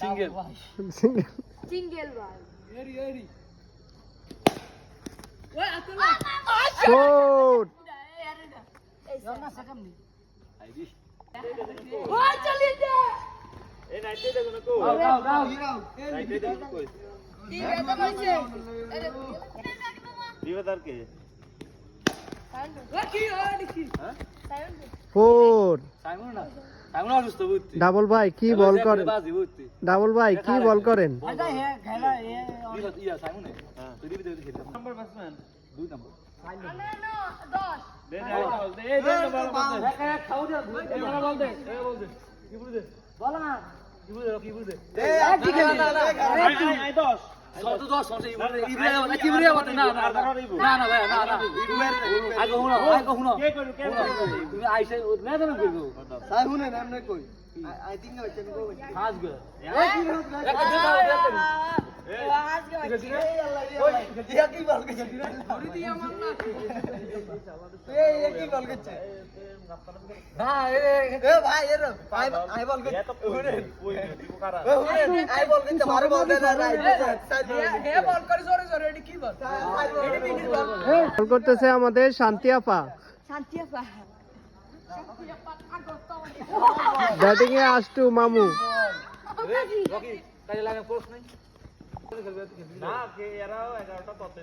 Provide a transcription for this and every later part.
Single single shot ওই চলে যা ঠিক আছে কইছে ফোর না বুঝছি ডাবল ভাই কি ডাবল ভাই কি বল করেন ইয়া সাইমন তুই দিবি দিবি খেলতে নাম্বার ব্যাটসম্যান দুই নাম্বার না না 10 তুমি আইসে না জানো কইবো সাই শুনেন এমনি কই থিংক হচ্ছে গো হাস গো ইয়া কি করছে এই এই কি হ্যাঁ এ ভাই এর ভাই আই বল করছে শুনেন শুনেন আই বল মারো বল দে না হে বল করে জোরে কি বল বল করতেছে আমাদের শান্তি আপা শান্তি আপা ব্যাটিং এ আষ্টু মামু রকি কাজে লাগে কোর্স নাই না কে এরাও এগারোটা তত্ত্বে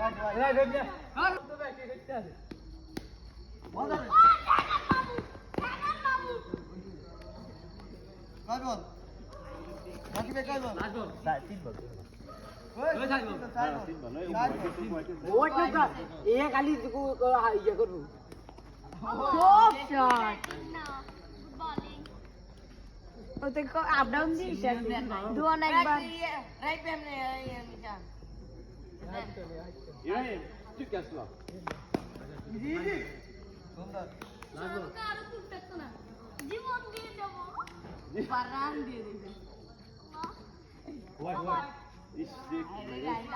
কিন্তু ওলাইন রে কয় বল বাকি বে কয় বল তিন বল ওই তিন বল এ খালি ইয়ে করব খুব শট ওতে আপ ডাউন দিস দুয়ান একবার রাইট এমনে আমি জান ইব্রাহিম তুই কে আসলা সুন্দর পারান দিয়ে দিবে ওয়াই ওয়াই ইস দেখ।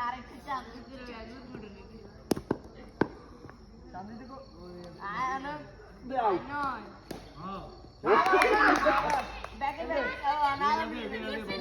আরেকটা চাপ দিতে হবে গুড নিতে সামনে দেখো। আয় না দে নয়। হ্যাঁ। Oh, I'm not even